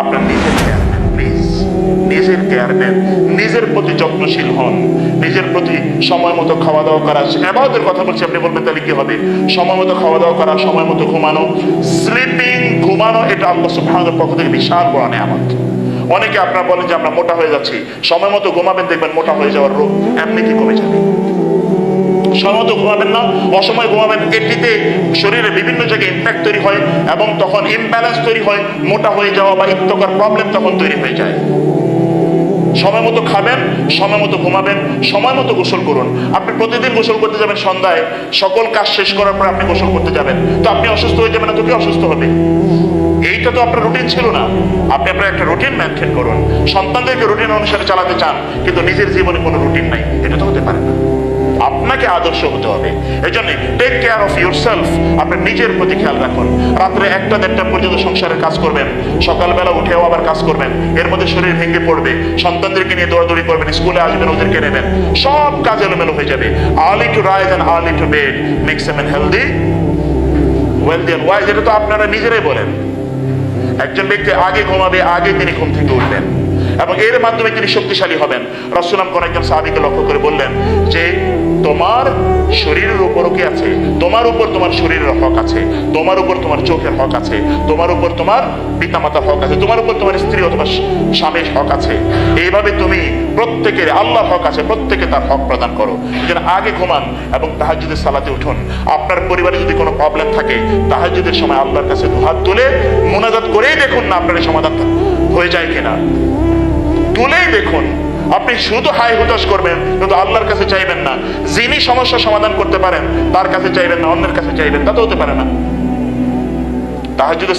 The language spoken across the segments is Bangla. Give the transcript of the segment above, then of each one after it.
আপনার নিজের কেয়ার প্লিজ নিজের কেয়ার নেন। নিজের প্রতি যত্নশীল হন। নিজের প্রতি সময় মতো খাওয়া দাওয়া করা। এবাদের কথা বলছি, আপনি বলবেন, তাহলে কি হবে? সময় মতো খাওয়া দাওয়া করা, সময় মতো ঘুমানো। স্লিপিং ঘুমানো, এটা আল্লাহ সুবহানাহুর পক্ষ থেকে বিশাল বড় নেয়ামত। অনেকে আপনারা বলেন যে আমরা মোটা হয়ে যাচ্ছি। সময় মতো ঘুমাবেন, দেখবেন মোটা হয়ে যাওয়ার রোগ এমনিতে কমে যাবে। সময় মতো ঘুমাবেন না, অসময় ঘুমাবেন, এটিতে শরীরে বিভিন্ন জায়গায় ইম্প্যাক্ট তৈরি হয় এবং তখন ইমব্যালেন্স তৈরি হয়, মোটা হয়ে যাওয়া বা ইত্যকার প্রবলেম তখন তৈরি হয়ে যায়। সময় মতো খাবেন, সময় মতো ঘুমাবেন, সময় মতো গোসল করুন। আপনি প্রতিদিন গোসল করতে যাবেন সন্ধ্যায়, সকল কাজ শেষ করার পর আপনি গোসল করতে যাবেন। তো আপনি অসুস্থ হয়ে যাবেন না তো কি অসুস্থ হবে? এইটা তো আপনার রুটিন ছিল না। আপনি আপনার একটা রুটিন মেনটেন করুন। সন্তানদেরকে রুটিন অনুসারে চালাতে চান, কিন্তু নিজের জীবনে কোনো রুটিন নাই। এটা তো হতে পারে না। আপনাকে আদর্শ হতে হবে। এই জন্য take care of your self আপনার নিজের প্রতি খেয়াল রাখুন। রাত্রে একটা দেড়টা পর্যন্ত সংসারের কাজ করবেন। সকালবেলা উঠেও আবার কাজ করবেন। এর মধ্যে শরীর ভেঙে পড়বে। সন্তানদেরকে নিয়ে দৌড়াদৌড়ি করবেন স্কুলে আসবেন, ওদেরকে নেবেন। সব কাজ এলোমেলো হয়ে যাবে। Early to rise and early to bed makes man healthy wealthy and wise এটা তো আপনারা নিজেরাই বলেন। একজন ব্যক্তি আগে ঘুমাবে, আগে তিনি ঘুম থেকে উঠবেন। এবং এর মাধ্যমে তিনি শক্তিশালী হবেন। রসুলাম কোন একজন সাহাবিকে লক্ষ্য করে বললেন যে তোমার শরীরের উপরও কি আছে? তোমার উপর তোমার শরীরের হক আছে। তোমার উপর তোমার চোখের হক আছে। তোমার উপর তোমার পিতামাতার হক আছে। তোমার উপর তোমার স্ত্রী অথবা স্বামীর হক আছে। এইভাবে তুমি প্রত্যেকের আল্লাহ হক আছে, প্রত্যেকে তার হক প্রদান করো। যেন আগে ঘুমান এবং তাহাজুদের সালাতে উঠুন। আপনার পরিবারে যদি কোনো প্রবলেম থাকে তাহাজুদের সময় আল্লাহর কাছে দুহাত তুলে মোনাজাত করেই দেখুন না আপনার সমাধান হয়ে যায় কিনা। তুলেই দেখুন আপনি শুধু হাই হুতাশ করবেন, কিন্তু আল্লাহর কাছে চাইবেন না। যিনি সমস্যা সমাধান করতে পারেন, তার কাছে চাইবেন না, অন্যের কাছে চাইবেন তা তো হতে পারে না।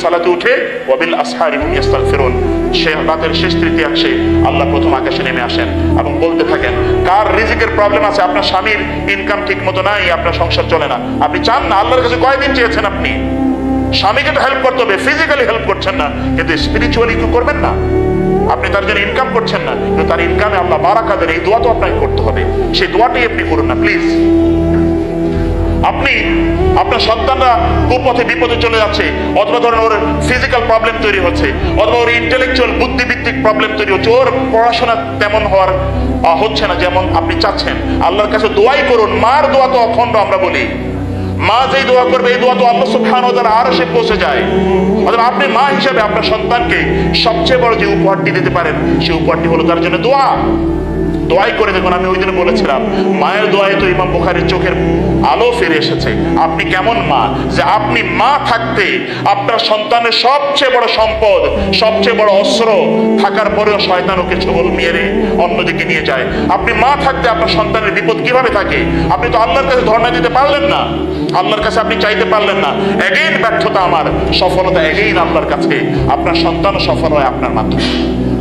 সালাতে উঠে, ওয়াবিল সে রাতের শেষ আল্লাহ প্রথম আকাশে নেমে আসেন এবং বলতে থাকেন, কার রিজিকের প্রবলেম আছে? আপনার স্বামীর ইনকাম ঠিক মতো নাই, আপনার সংসার চলে না। আপনি চান না? আল্লাহর কাছে কয়দিন চেয়েছেন আপনি? স্বামীকে তো হেল্প করতে হবে ফিজিক্যালি হেল্প করছেন না, কিন্তু স্পিরিচুয়ালি কি করবেন না। আপনি তার জন্য ইনকাম করছেন না, কিন্তু তার ইনকামে আল্লাহ বারাকা দেন এই দোয়া তো আপনাকে করতে হবে। সেই দোয়াটাই আপনি করুন না প্লিজ আপনি, আপনার সন্তানরা কুপথে বিপদে চলে যাচ্ছে, অথবা ধরেন ওর ফিজিক্যাল প্রবলেম তৈরি হচ্ছে, অথবা ওর ইন্টেলেকচুয়াল বুদ্ধিভিত্তিক প্রবলেম তৈরি হচ্ছে, ওর পড়াশোনা তেমন হওয়ার হচ্ছে না যেমন আপনি চাচ্ছেন। আল্লাহর কাছে দোয়াই করুন, মার দোয়া তো অখণ্ড আমরা বলি। মা যেই দোয়া করবে, এই দোয়া তো আল্লাহ সুবহানাহু ওয়া তাআলা আরশে পৌঁছে যায়। অথবা আপনি মা হিসাবে আপনার সন্তানকে সবচেয়ে বড় যে উপহারটি দিতে পারেন, সেই উপহারটি হলো তার জন্য দোয়া। দোয়াই করে দেখুন, আমি ওই দিনে বলেছিলাম, মায়ের দোয়ায় তো ইমাম বুখারীর চোখের আলো ফিরে এসেছে। আপনি কেমন মা? যে আপনি মা থাকতে আপনার সন্তানের সবচেয়ে বড় সম্পদ, সবচেয়ে বড় অস্ত্র, থাকার পরেও শয়তান ওকে ছবল মেরে অন্যদিকে নিয়ে যায়। আপনি মা থাকতে আপনার সন্তানের বিপদ কীভাবে থাকে? আপনি তো আল্লাহর কাছে ধর্ণা দিতে পারলেন না। আল্লাহর কাছে আপনি চাইতে পারলেন না। এগেইন ব্যর্থতা আমার, সফলতা এগেইন আল্লাহর কাছে। আপনার সন্তান সফল হয় আপনার মাধ্যমে।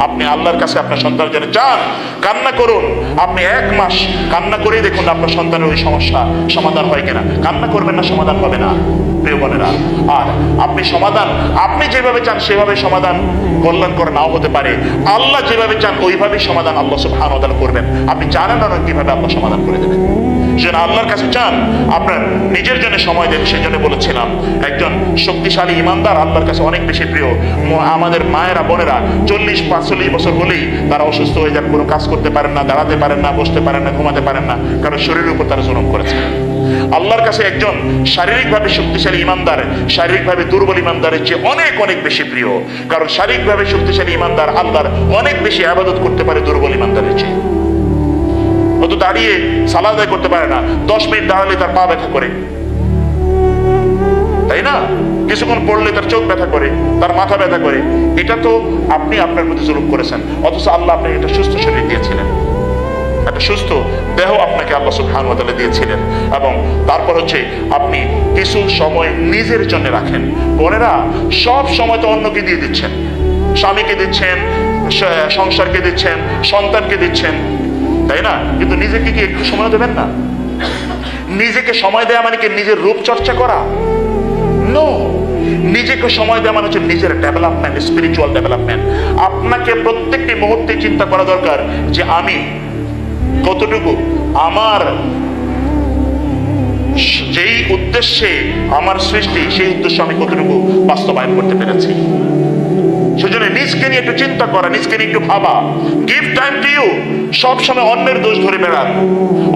আপনি আল্লাহর কাছে আপনার সন্তান জন্য চান কান্না করুন। আপনি এক মাস কান্না করেই দেখুন আপনার সন্তানের ওই সমস্যা সমাধান হয় কিনা। কান্না করবেন না, সমাধান হবে না, প্রিয় বোনেরা। আর আপনি সমাধান, আপনি যেভাবে চান সেভাবে সমাধান কল্যাণ করে নাও হতে পারে। আল্লাহ যেভাবে চান, ওইভাবেই সমাধান আল্লাহ সুবহানাহু করবেন। আপনি জানেন না কীভাবে আল্লাহ সমাধান করে দেবেন। যেন আল্লাহর কাছে চান, আপনার নিজের জন্য সময় দেন সেই জন্য বলেছিলাম, একজন শক্তিশালী ইমানদার আল্লাহর কাছে অনেক বেশি প্রিয়। আমাদের মায়েরা, বোনেরা চল্লিশ, পাঁচচল্লিশ বছর হলেই তারা অসুস্থ হয়ে যান, কোনো কাজ করতে পারেন না, দাঁড়াতে পারেন না, বসতে পারেন না, ঘুমাতে পারেন না, কারণ শরীরের উপর তারা জনম করেছে। আল্লাহর কাছে একজন শারীরিকভাবে শক্তিশালী ইমানদার, শারীরিকভাবে দুর্বল ইমানদারের চেয়ে অনেক অনেক বেশি প্রিয়। কারণ শারীরিকভাবে শক্তিশালী ইমানদার আল্লাহর অনেক বেশি আবাদত করতে পারে দুর্বল ইমানদারের চেয়ে। তো দাঁড়িয়ে সালাদ করতে পারে না। দশ মিনিট দাঁড়ালে তার পা ব্যথা করে। তাই না? কিছুক্ষণ পড়লে তার চোখ ব্যথা করে, তার মাথা ব্যথা করে। এটা তো আপনি আপনার প্রতি জুলুম করেছেন। অথচ আল্লাহ আপনাকে একটা সুস্থ শরীর দিয়েছিলেন। একটা সুস্থ দেহ আপনাকে আল্লাহ সুবহান ওয়া দিয়েছিলেন। এবং তারপর হচ্ছে আপনি কিছু সময় নিজের জন্য রাখেন। বোনেরা, সব সময় তো অন্যকে দিয়ে দিচ্ছেন। স্বামীকে দিচ্ছেন সংসারকে দিচ্ছেন, সন্তানকে দিচ্ছেন। তাই না? কিন্তু নিজেকে কি একটু সময় দেবেন না? নিজেকে সময় দেওয়া মানে কি নিজের রূপ চর্চা করা? নো নিজেকে সময় দেওয়া মানে হচ্ছে নিজের ডেভেলপমেন্ট স্পিরিচুয়াল ডেভেলপমেন্ট আপনাকে প্রত্যেকটি মুহূর্তে চিন্তা করা দরকার যে আমি কতটুকু আমার যেই উদ্দেশ্যে আমার সৃষ্টি, সেই উদ্দেশ্য আমি কতটুকু বাস্তবায়ন করতে পেরেছি? সেজন্য নিজকে নিয়ে একটু চিন্তা করা, নিজকে নিয়ে একটু ভাবা। গিভ টাইম টু ইউ সবসময় অন্যের দোষ ধরে বেড়ান,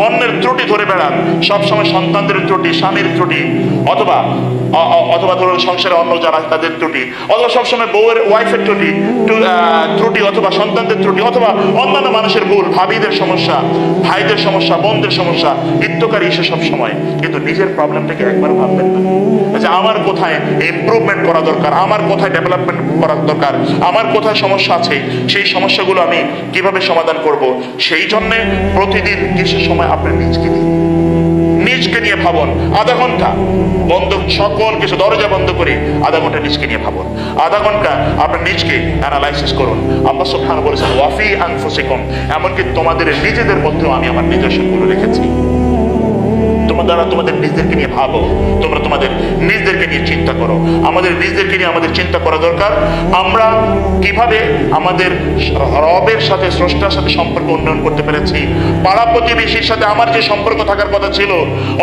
অন্যের ত্রুটি ধরে বেড়ান সবসময় সন্তানদের ত্রুটি, স্বামীর ত্রুটি, অথবা অথবা ধরুন সংসারে অন্য যারা তাদের ত্রুটি। অথবা সবসময় বউয়ের ওয়াইফের ত্রুটি ত্রুটি অথবা সন্তানদের ত্রুটি, অথবা অন্যান্য মানুষের ভুল, ভাবিদের সমস্যা, ভাইদের সমস্যা, বোনদের সমস্যা ইত্যকারী সব সময়। কিন্তু নিজের প্রবলেমটাকে একবার ভাববেন না। যে আমার কোথায় ইমপ্রুভমেন্ট করা দরকার? আমার কোথায় ডেভেলপমেন্ট করা দরকার? আমার কোথায় সমস্যা আছে? সেই সমস্যাগুলো আমি কীভাবে সমাধান করব? সেই জন্যে প্রতিদিন কিছু সময় আপনার নিজকে নিজকে নিয়ে ভাবুন, আধা ঘণ্টা। বন্ধ সকল কিছু দরজা বন্ধ করে আধা ঘণ্টা নিজকে নিয়ে ভাবুন। আধা ঘণ্টা আপনার নিজকে অ্যানালাইসিস করুন। আল্লাহ সুবহান বলেছেন, ওয়াফি আনফুসিকুম। এমনকি তোমাদের নিজেদের মধ্যেও আমি আমার নিজস্বগুলো রেখেছি। তোমরা তোমাদের নিজেদেরকে নিয়ে ভাবো। তোমরা তোমাদের নিজেদেরকে নিয়ে চিন্তা করো। আমাদের নিজেদেরকে নিয়ে আমাদের চিন্তা করা দরকার। আমরা কীভাবে আমাদের রবের সাথে, স্রষ্টার সাথে সম্পর্ক উন্নয়ন করতে পেরেছি? পাড়া প্রতিবেশীর সাথে আমার যে সম্পর্ক থাকার কথা ছিল,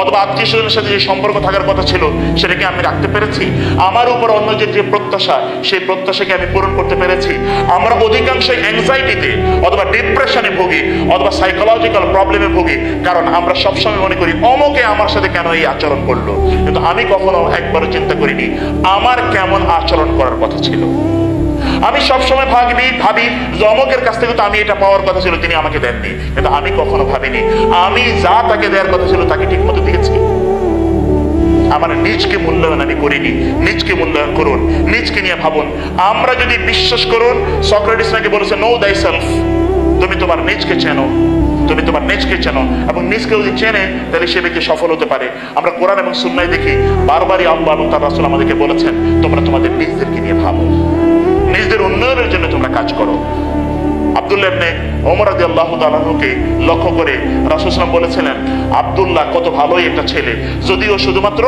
অথবা আত্মীয় স্বজনের সাথে যে সম্পর্ক থাকার কথা ছিল, সেটাকে আমি রাখতে পেরেছি। আমার উপর অন্যদের যে যে প্রত্যাশা, সেই প্রত্যাশাকে আমি পূরণ করতে পেরেছি। আমরা অধিকাংশ অ্যাংজাইটিতে অথবা ডিপ্রেশনে ভুগি, অথবা সাইকোলজিক্যাল প্রবলেমে ভুগি। কারণ আমরা সবসময় মনে করি, অমকে আমার সাথে কেন এই আচরণ করল? কিন্তু আমি কখনো একবারও চিন্তা করিনি। আমার কেমন আচরণ করার কথা ছিল? আমি সবসময় ভাবি ভাবি যে অমকের কাছ থেকে তো আমি এটা পাওয়ার কথা ছিল, তিনি আমাকে দেননি। কিন্তু আমি কখনো ভাবিনি। আমি যা তাকে দেওয়ার কথা ছিল, তাকে ঠিক মতো দিয়েছি। আমার নিজকে মূল্যায়ন আমি করিনি। নিজকে মূল্যায়ন করুন। নিজকে নিয়ে ভাবুন। আমরা যদি বিশ্বাস করুন, সক্রেটিস নাকি বলেছে নো দাই সেলফ তুমি তোমার নিজকে চেনো। তুমি তোমার নিজকে চেনো এবং নিজকে যদি চেনে, তাহলে সে ব্যক্তি সফল হতে পারে। আমরা কোরআন এবং সুন্নায় দেখি, বারবারই আল্লাহ এবং তার রাসুল আমাদেরকে বলেছেন, তোমরা তোমাদের নিজদেরকে নিয়ে ভাবো। নিজদের উন্নয়নের জন্য তোমরা কাজ করো। আব্দুল্লাহ ইবনে ওমর লক্ষ্য করে বলেছিলেন কত ভালোই একটা ছেলে। যদিও শুধুমাত্র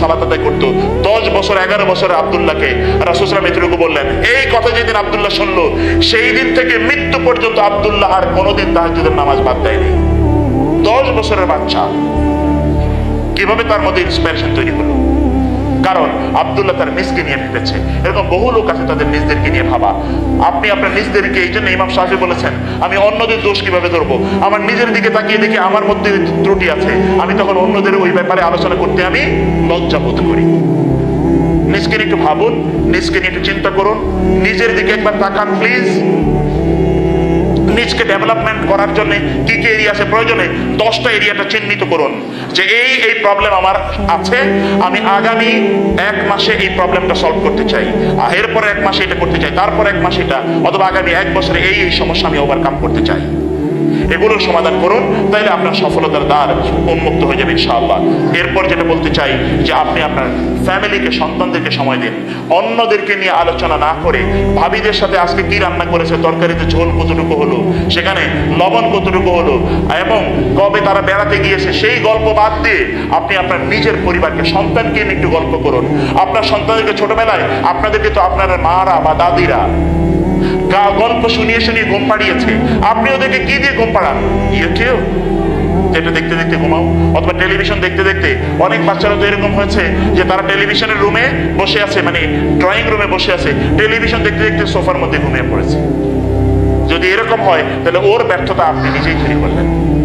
সালাত আদায় করত 10 বছর 11 বছরে বললেন, এই কথা যেদিন আব্দুল্লাহ শুনলো, সেই দিন থেকে মৃত্যু পর্যন্ত আব্দুল্লাহ আর কোনোদিন তাহাজ্জুদের নামাজ বাদ দেয়নি। 10 বছরের বাচ্চা। কীভাবে তার মধ্যে ইন্সপিরেশন তৈরি হলো? কারণ আব্দুল্লাহ তার নিজকে নিয়ে ভেবেছে। এরকম বহু লোক আছে তাদের নিজদেরকে নিয়ে ভাবা। আপনি আপনার নিজদেরকে, এই জন্য ইমাম সাহেব বলেছেন, আমি অন্যদের দোষ কীভাবে ধরবো? আমার নিজের দিকে তাকিয়ে দেখি আমার মধ্যে ত্রুটি আছে। আমি তখন অন্যদের ওই ব্যাপারে আলোচনা করতে আমি লজ্জা বোধ করি। নিজকে নিয়ে একটু ভাবুন, নিজকে নিয়ে একটু চিন্তা করুন। নিজের দিকে একবার তাকান প্লিজ নিজকে ডেভেলপমেন্ট করার জন্য কি কি এরিয়া আছে প্রয়োজনে দশটা এরিয়াটা চিহ্নিত করুন। যে এই এই প্রবলেম আমার আছে, আমি আগামী এক মাসে এই প্রবলেমটা সলভ করতে চাই। আর এরপরে এক মাসে এটা করতে চাই, তারপর এক মাসে এটা, অথবা আগামী এক বছরে এই এই সমস্যা আমি ওভারকাম করতে চাই। এগুলোর সমাধান করুন তাহলে আপনার সফলতার দ্বার উন্মুক্ত হয়ে যাবে ইনশাআল্লাহ। এরপর যেটা বলতে চাই, যে আপনি আপনার ফ্যামিলিকে, সন্তানদেরকে সময় দিন। অন্যদেরকে নিয়ে আলোচনা না করে ভাবিদের সাথে আজকে কি রান্না করেছে, তরকারিতে ঝোল কতটুকু হলো, সেখানে লবণ কতটুকু হলো, এবং কবে তারা বেড়াতে গিয়েছে, সেই গল্প বাদ দিয়ে আপনি আপনার নিজের পরিবারকে, সন্তানকে নিয়ে একটু গল্প করুন। আপনার সন্তানদেরকে ছোটবেলায়, আপনাদেরকে তো আপনার মারা বা দাদিরা গল্প শুনিয়ে শুনিয়ে ঘুম পাড়িয়েছে। আপনি ওদেরকে কি দিয়ে ঘুম পাড়ান? ইয়ে কেউ? যেটা দেখতে দেখতে ঘুমাও। অথবা টেলিভিশন দেখতে দেখতে অনেক বাচ্চারা তো এরকম হয়েছে যে তারা টেলিভিশনের রুমে বসে আছে মানে ড্রয়িং রুমে বসে আছে। টেলিভিশন দেখতে দেখতে সোফার মধ্যে ঘুমিয়ে পড়েছে। যদি এরকম হয়, তাহলে ওর ব্যর্থতা আপনি নিজেই তৈরি করলেন।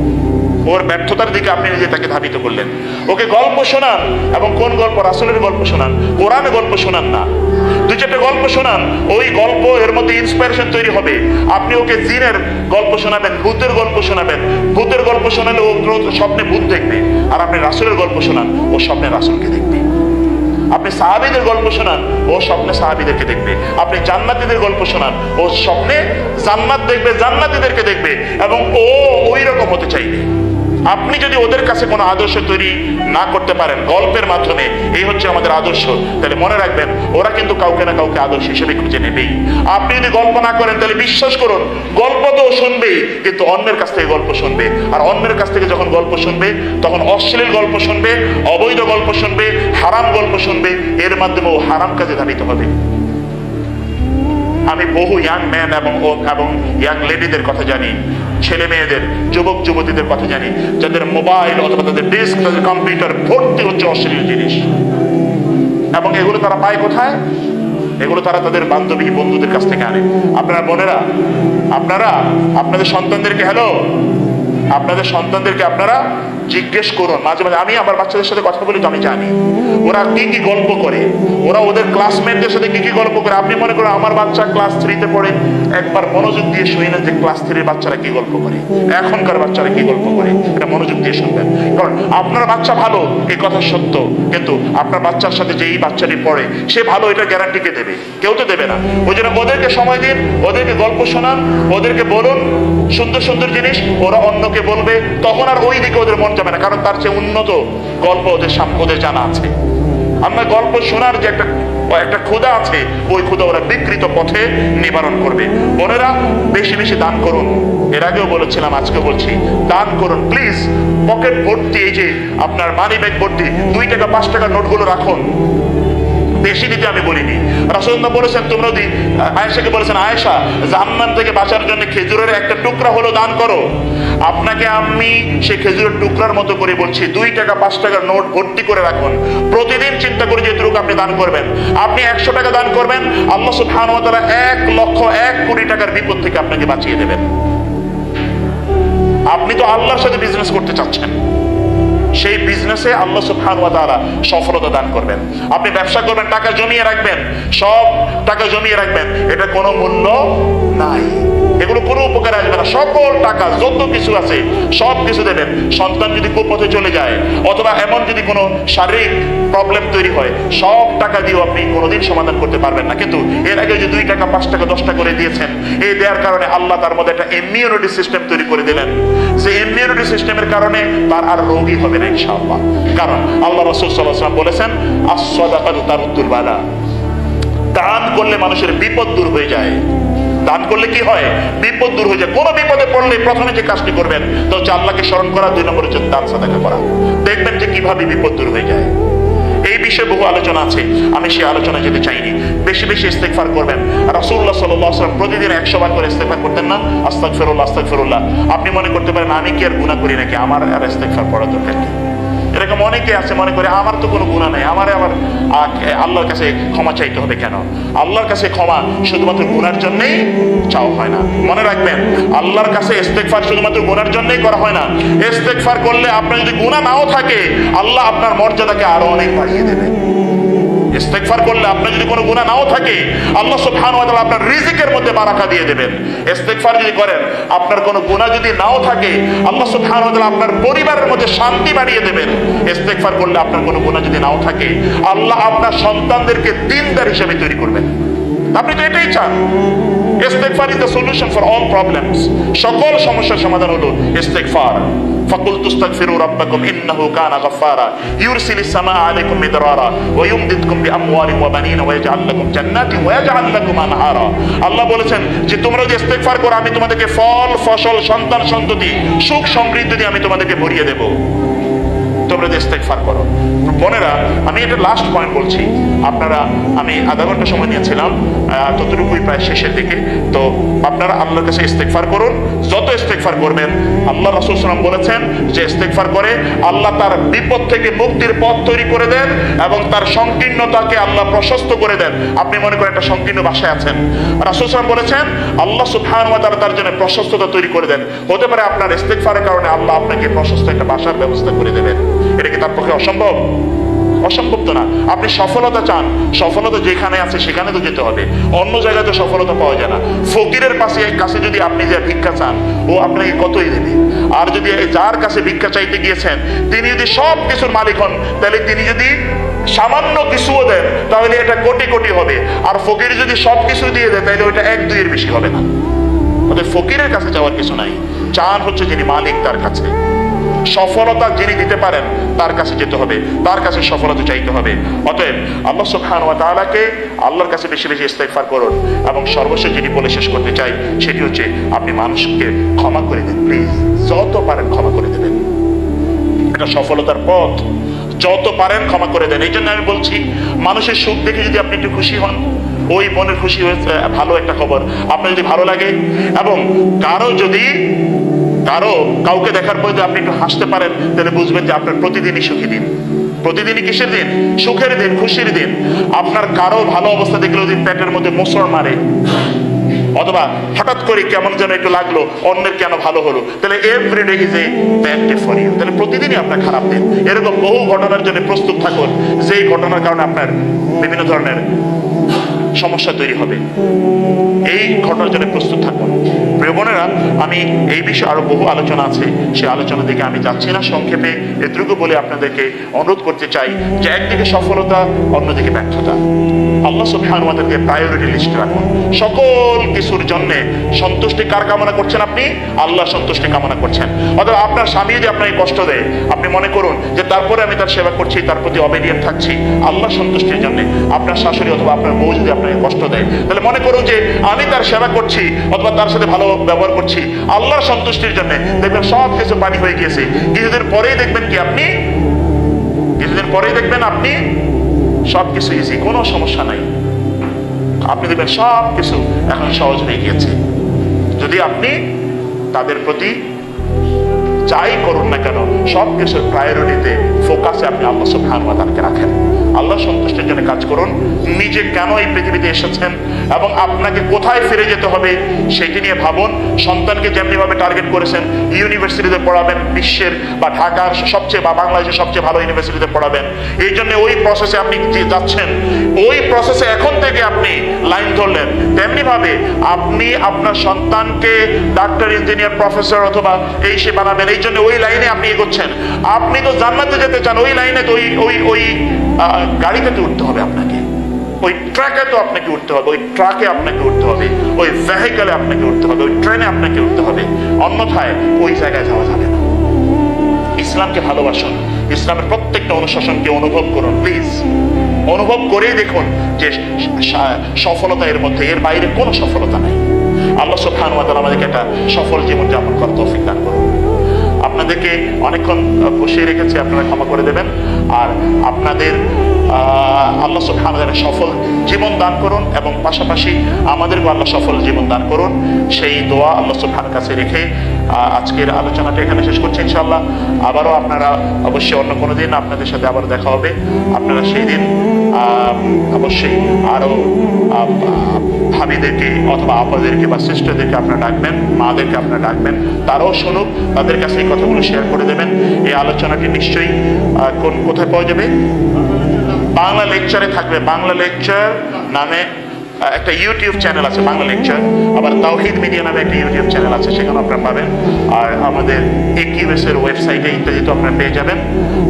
ওর ব্যর্থতার দিকে আপনি নিজে তাকে ধাবিত করলেন। ওকে গল্প শোনান এবং কোন গল্প? রাসুলের গল্প শোনান। কোরআনে গল্প শোনান না। দু চারটে গল্প শোনান। ওই গল্প এর মধ্যে ইন্সপিরেশন তৈরি হবে। আপনি ওকে জিনের গল্প শোনাবেন, ভূতের গল্প শোনাবেন। ভূতের গল্প শোনালে ও স্বপ্নে ভূত দেখবে। আর আপনি রাসুলের গল্প শোনান, ও স্বপ্নে রাসুলকে দেখবে। আপনি সাহাবিদের গল্প শোনান, ও স্বপ্নে সাহাবিদেরকে দেখবে। আপনি জান্নাতীদের গল্প শোনান, ও স্বপ্নে জান্নাত দেখবে, জান্নাতীদেরকে দেখবে এবং ও ওই রকম হতে চাইবে। আপনি যদি ওদের কাছে কোনো আদর্শ তৈরি না করতে পারেন, গল্পের মাধ্যমে, এই হচ্ছে আমাদের আদর্শ, তাহলে মনে রাখবেন, ওরা কিন্তু কাউকে না কাউকে আদর্শ হিসেবে খুঁজে নেবেই। আপনি যদি গল্প না করেন, তাহলে বিশ্বাস করুন, গল্প তো শুনবেই, কিন্তু অন্যের কাছ থেকে গল্প শুনবে। আর অন্যের কাছ থেকে যখন গল্প শুনবে, তখন অশ্লীল গল্প শুনবে, অবৈধ গল্প শুনবে, হারাম গল্প শুনবে, এর মাধ্যমে ও হারাম কাজে ধাবিত হবে। আমি বহু ইয়াং ম্যান এবং এবং ইয়াং লেডিদের কথা জানি, ছেলে মেয়েদের, যুবক, যুবতীদের কথা জানি, যাদের মোবাইল অথবা তাদের ডেস্ক তাদের কম্পিউটার ভর্তি হচ্ছে অশ্লীল জিনিস। এবং এগুলো তারা পায় কোথায়? এগুলো তারা তাদের বান্ধবী বন্ধুদের কাছ থেকে আনে। আপনারা বোনেরা, আপনারা, আপনাদের সন্তানদেরকে হ্যালো আপনাদের সন্তানদেরকে আপনারা জিজ্ঞেস করুন মাঝে মাঝে আমি আমার বাচ্চাদের সাথে কথা বলি তো আমি জানি। ওরা কি কি গল্প করে? ওরা ওদের ক্লাসমেটদের সাথে কি কি গল্প করে? আপনি মনে করেন, আমার বাচ্চা ক্লাস থ্রিতে পড়ে, একবার মনোযোগ দিয়ে শুনেন যে ক্লাস থ্রির বাচ্চারা কি গল্প করে। এখনকার বাচ্চারা কি গল্প করে? এটা মনোযোগ দিয়ে শুনবেন। কারণ আপনার বাচ্চা ভালো, এই কথা সত্য। কিন্তু আপনার বাচ্চার সাথে যেই বাচ্চাটি পড়ে, সে ভালো, এটা গ্যারান্টি কে দেবে? কেউ তো দেবে না। ওই জন্য ওদেরকে সময় দিন, ওদেরকে গল্প শোনান, ওদেরকে বলুন, সুন্দর সুন্দর জিনিস, ওরা অন্যকে বলবে, তখন আর ওই দিকে ওদের মন যাবে না। কারণ তার চেয়ে উন্নত গল্প সামনে ওদের জানা আছে। আমরা গল্প শোনার যে একটা একটা ক্ষুধা আছে, ওই ক্ষুধা ওরা বিকৃত পথে নিবারণ করবে। বোনেরা, বেশি বেশি দান করুন। এর আগেও বলেছিলাম আজকে বলছি, দান করুন প্লিজ পকেট ভর্তি, এই যে আপনার মানি ব্যাগ ভর্তি, দুই টাকা, পাঁচ টাকার নোটগুলো রাখুন। বেশি দিতে আমি বলিনি। রাসুল্লাহ বলেছেন তোমরা যদি আয়েশাকে বলেছেন, আয়েশা, জাহান্নাম থেকে বাঁচার জন্য খেজুরের একটা টুকরা হলো দান করো। আপনাকে আমি সেই খেজুরের টুকরার মতো করে বলছি, দুই টাকা, পাঁচ টাকার নোট ভর্তি করে রাখুন। প্রতিদিন চিন্তা করে যে টুকু আপনি দান করবেন। আপনি একশো টাকা দান করবেন, আল্লাহ সুবহানাহু ওয়া তাআলা এক লক্ষ এক কোটি টাকার বিপদ থেকে আপনাকে বাঁচিয়ে দেবেন। আপনি তো আল্লাহর সাথে বিজনেস করতে চাচ্ছেন। সেই বিজনেসে আল্লাহ সুবহানাহু ওয়া তাআলা সফলতা দান করবেন। আপনি ব্যবসা করবেন, টাকা জমিয়ে রাখবেন, সব টাকা জমিয়ে রাখবেন। এটা কোনো মূল্য নাই। এগুলো কোনো উপকারে আসবে না। সকল টাকা, যত কিছু আছে, সব কিছু দেবেন। সন্তান যদি কুপথে চলে যায়, অথবা এমন যদি কোনো শারীরিক প্রবলেম তৈরি হয়, সব টাকা দিয়েও আপনি কোনোদিন সমাধান করতে পারবেন না। কিন্তু এর আগে যে দুই টাকা, পাঁচ টাকা, দশ টাকা করে দিয়েছেন, এই দেওয়ার কারণে আল্লাহ তার মধ্যে একটা ইমিউনিটি সিস্টেম তৈরি করে দিলেন। যে ইমিউনিটি সিস্টেমের কারণে তার আর রোগী হবে না, ইনশাআল্লাহ। কারণ আল্লাহ রসুল সাল্লাহ বলেছেন আসদাকাত তার উত্তর বালা দান করলে মানুষের বিপদ দূর হয়ে যায়। দান করলে কি হয়? বিপদ দূর হয়ে যায়। কোনো বিপদে পড়লে প্রথমে যে কাজটি করবেন, তো হচ্ছে আল্লাহকে স্মরণ করা, দুই নম্বর হচ্ছে দান সাদাকা করা। দেখবেন যে কীভাবে বিপদ দূর হয়ে যায়। এই বিষয়ে বহু আলোচনা আছে, আমি সেই আলোচনা যেতে চাইনি। বেশি বেশি ইস্তেকফার করবেন। রাসূলুল্লাহ সাল্লাল্লাহু আলাইহি প্রতিদিন 100 বার করে ইস্তেকফার করতেন না? আস্তাগফিরুল্লাহ আস্তাগফিরুল্লাহ। আপনি মনে করতে পারেন, আমি কি আর গুনাহ করি নাকি? আমার আর ইস্তেকফার পড়া দরকার কি? এরকম অনেকে আছে মনে করে, আমার তো কোনো গুণা নেই, আমার আবার আল্লাহর কাছে ক্ষমা চাইতে হবে কেন? আল্লাহর কাছে ক্ষমা শুধুমাত্র গুনার জন্যেই চাও হয় না। মনে রাখবেন, আল্লাহর কাছে ইস্তেকফার শুধুমাত্র গুনার জন্যই করা হয় না। ইস্তেকফার করলে আপনার যদি গুণা নাও থাকে, আল্লাহ আপনার মর্যাদাকে আরও অনেক বাড়িয়ে দেবেন ইস্তেগফার করলে আপনার যদি কোনো গুণা নাও থাকে, আল্লাহ সুবহান ওয়া তাআলা আপনার রিজিকের মধ্যে বারাকা দিয়ে দেবেন। ইস্তেকফার যদি করেন, আপনার কোনো গুণা যদি নাও থাকে, আল্লাহ সুবহান ওয়া তাআলা আপনার পরিবারের মধ্যে শান্তি বাড়িয়ে দেবেন। ইস্তেকফার করলে আপনার কোনো গুণা যদি নাও থাকে, আল্লাহ আপনার সন্তানদেরকে দিনদার হিসেবে তৈরি করবেন। আপনি তো এটাই চান। ইস্তেগফার is the solution for all problems সকল সমস্যার সমাধান হলো ইস্তেগফার فقلت استغفروا ربكم انه كان غفارا يرسل السماء عليكم مدرارا ويمددكم باموال وبنين ويجعل لكم جنات ويجعل لكم انهارا আল্লাহ বলেছেন যে তোমরা যদি ইস্তেগফার করো আমি তোমাদেরকে ফল ফসল সন্তান সন্ততি সুখ সমৃদ্ধি দিয়ে আমি তোমাদেরকে ভরিয়ে দেব তোমরা যে ইস্তেগফার করো বোনেরা, আমি এটা লাস্ট পয়েন্ট বলছি। আপনারা, আমি আধা ঘণ্টা সময় নিয়েছিলাম ততটুকুই প্রায় শেষের দিকে। তো আপনারা আল্লাহর কাছে ইস্তেগফার করুন। যত ইস্তেগফার করবেন, আল্লাহ রাসূল সাল্লাম বলেছেন যে ইস্তেগফার করে আল্লাহ তার বিপদ থেকে মুক্তির পথ তৈরি করে দেন এবং তার সংকীর্ণতাকে আল্লাহ প্রশস্ত করে দেন। আপনি মনে করেন একটা সংকীর্ণ বাসায় আছেন? রাসূল সাল্লাম বলেছেন, আল্লাহ ওয়া তাআলা তার জন্য প্রশস্ততা তৈরি করে দেন। হতে পারে আপনার ইস্তেগফারের কারণে আল্লাহ আপনাকে প্রশস্ত একটা বাসার ব্যবস্থা করে দেবেন। এটা কি তার পক্ষে অসম্ভব? অসম্ভব তো না। আপনি সফলতা চান, সফলতা যেখানে আছে সেখানে তো যেতে হবে। অন্য জায়গায় তো সফলতা পাওয়া যায় না। ফকিরের পাশে কাছে যদি আপনি যে ভিক্ষা চান, ও আপনাকে কতই দেবে? আর যদি যার কাছে ভিক্ষা চাইতে গিয়েছেন, তিনি যদি সব কিছুর মালিক হন, তাহলে তিনি যদি সামান্য কিছুও দেন, তাহলে এটা কোটি কোটি হবে। আর ফকির যদি সব কিছু দিয়ে দেয়, তাহলে ওইটা এক দুইয়ের বেশি হবে না। ফকিরের কাছে যাওয়ার কিছু নাই। চান হচ্ছে যিনি মালিক তার কাছে। সফলতা যিনি দিতে পারেন, তার কাছে যেতে হবে, তার কাছে সফলতা চাইতে হবে। অতএব আল্লাহ সুবহানাহু ওয়া তাআলাকে আল্লাহর কাছে বেশি বেশি ইস্তেগফার করুন এবং সর্বশেষ যেটি বলে শেষ করতে চাই, সেটি হচ্ছে আপনি মানুষকে ক্ষমা করে দিন প্লিজ যত পারেন ক্ষমা করে দেবেন। এটা সফলতার পথ। যত পারেন ক্ষমা করে দেন। এই জন্য আমি বলছি, মানুষের সুখ দেখে যদি আপনি একটু খুশি হন, ওই মনের খুশি হয়েছে, ভালো একটা খবর। আপনার যদি ভালো লাগে এবং কারও যদি কারও কাউকে দেখার পর যদি আপনি একটু হাসতে পারেন, তাহলে বুঝবেন যে আপনার প্রতিদিনই সুখী দিন। প্রতিদিনই কিসের দিন? সুখের দিন, খুশির দিন। আপনার কারও ভালো অবস্থা দেখলেও যদি পেটের মধ্যে মোসর মারে, অথবা হঠাৎ করে কেমন যেন একটু লাগল, অন্যের কেন ভালো হলো, তাহলে everyday is a bad day for you তাহলে প্রতিদিনই আপনার খারাপ দিন। এরকম বহু ঘটনার জন্য প্রস্তুত থাকুন। যেই ঘটনার কারণে আপনার বিভিন্ন ধরনের সমস্যা তৈরি হবে। এই ঘটনার জন্য প্রস্তুত থাকুন। প্রিয় বোনেরা, আমি এই বিষয়ে আরও বহু আলোচনা আছে। সেই আলোচনা দিকে আমি যাচ্ছি না। সংক্ষেপে এটুকু বলে আপনাদেরকে অনুরোধ করতে চাই যে একদিকে সফলতা, অন্যদিকে ব্যর্থতা। আল্লাহ ওয়া তাআলাকে প্রায়োরিটি লিস্ট রাখুন। সকল কিছুর সন্তুষ্টি কার কামনা করছেন আপনি? আল্লাহ সন্তুষ্টি কামনা করছেন। আপনার স্বামী যদি কষ্ট দেয়, আপনি মনে করুন যে তারপরে আমি তার সেবা করছি, তার প্রতি থাকছি। আল্লাহ সন্তুষ্টির আপনার শাশুড়ি অথবা আপনার বউ যদি আপনাকে কষ্ট দেয়, তাহলে মনে করুন যে আমি তার সেবা করছি অথবা তার সাথে ভালো ব্যবহার করছি। আল্লাহর সন্তুষ্টির জন্য দেখবেন সব কিছু পানি হয়ে গিয়েছে। কিছুদিন পরেই দেখবেন কি আপনি? কিছুদিন পরেই দেখবেন আপনি সব কিছু ইজি কোনো সমস্যা নাই। আপনি দেখবেন সব কিছু এখন সহজ হয়ে গিয়েছে। যদি আপনি তাদের প্রতি যাই করুন না কেন, সব কিছুর প্রায়োরিটিতে ফোকাসে আপনি আল্লাহ সুবহানাহু ওয়া তাআলাকে রাখেন। আল্লাহ সন্তুষ্টির জন্য কাজ করুন, নিজে কেন এই পৃথিবীতে এসেছেন এবং আপনাকে কোথায় ফিরে যেতে হবে সেটি নিয়ে ভাবুন। সন্তানকে যেমনি ভাবে টার্গেট করেছেন ইউনিভার্সিটিতে পড়াবেন, বিশ্বের বা ঢাকার সবচেয়ে বা বাংলাদেশের সবচেয়ে ভালো ইউনিভার্সিটিতে পড়াবেন। এই জন্য ওই প্রসেসে আপনি যাচ্ছেন, ওই প্রসেসে এখন থেকে আপনি লাইন ধরলেন। তেমনি ভাবে আপনি আপনার সন্তানকে ডাক্তার ইঞ্জিনিয়ার প্রফেসর অথবা এই সে বানাবেন এই জন্য ওই লাইনে আপনি এগোচ্ছেন। আপনি তো জান্নাতে যেতে চান, ওই লাইনে তো ওই ওই ওই গাড়িতে তো উঠতে হবে আপনাকে। ওই ট্রাকে তো আপনাকে উঠতে হবে, ওই ট্রাকে আপনাকে উঠতে হবে, ওই ভেহিকলে আপনাকে উঠতে হবে, ওই ট্রেনে আপনাকে উঠতে হবে। অন্যথায় ওই জায়গায় যাওয়া যাবে না। ইসলামকে ভালোবাসুন ইসলামের প্রত্যেকটা অনুশাসনকে অনুভব করুন প্লিজ অনুভব করেই দেখুন যে সফলতা এর মধ্যে, এর বাইরে কোনো সফলতা নাই। আল্লাহ সুবহানাহু ওয়া তাআলা আমাদেরকে একটা সফল জীবন যাপন করার তৌফিক দান আপনাদেরকে অনেকক্ষণ বসিয়ে রেখেছি, আপনারা ক্ষমা করে দেবেন। আর আপনাদের আল্লাহ সুবহানাহু সফল জীবন দান করুন এবং পাশাপাশি আমাদেরকে আল্লাহ সফল জীবন দান করুন। সেই দোয়া আল্লাহ সুবহানাহু কাছে রেখে আজকের আলোচনাটা এখানে শেষ করছি ইনশাআল্লাহ। আবারও আপনারা অবশ্যই অন্য কোনো দিন আপনাদের সাথে আবার দেখা হবে। আপনারা সেই দিন অবশ্যই আরও ভাবিদেরকে অথবা আপাদেরকে বা সিস্টারদেরকে আপনারা ডাকবেন, মাদেরকে আপনারা ডাকবেন, তারাও শুনুক, তাদের কাছে এই কথাগুলো শেয়ার করে দেবেন। এই আলোচনাটি নিশ্চয়ই কোন, কোথায় পাওয়া যাবে? বাংলা লেকচারে থাকবে। বাংলা লেকচার নামে একটা ইউটিউব চ্যানেল আছে বাংলা লেকচার আবার তাওহিদ মিডিয়া নামে একটা ইউটিউব চ্যানেল আছে সেখানে আপনারা পাবেন আর আমাদের একিউএস এর ওয়েবসাইটে ইত্যাদি তো আপনারা পেয়ে যাবেন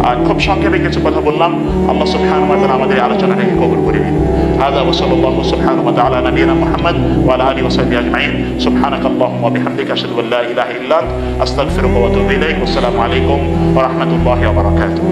আর খুব সংক্ষেপে কিছু কথা বললাম আল্লাহ সুবহানাহু ওয়া তাআলা আমাদের এই আলোচনাটাকে কবুল করে নিন هذا وصلى الله سبحانه وتعالى على نبينا محمد وعلى اله وصحبه اجمعين سبحانك اللهم وبحمدك اشهد ان لا اله الا انت استغفرك واتوب اليك والسلام عليكم ورحمه الله وبركاته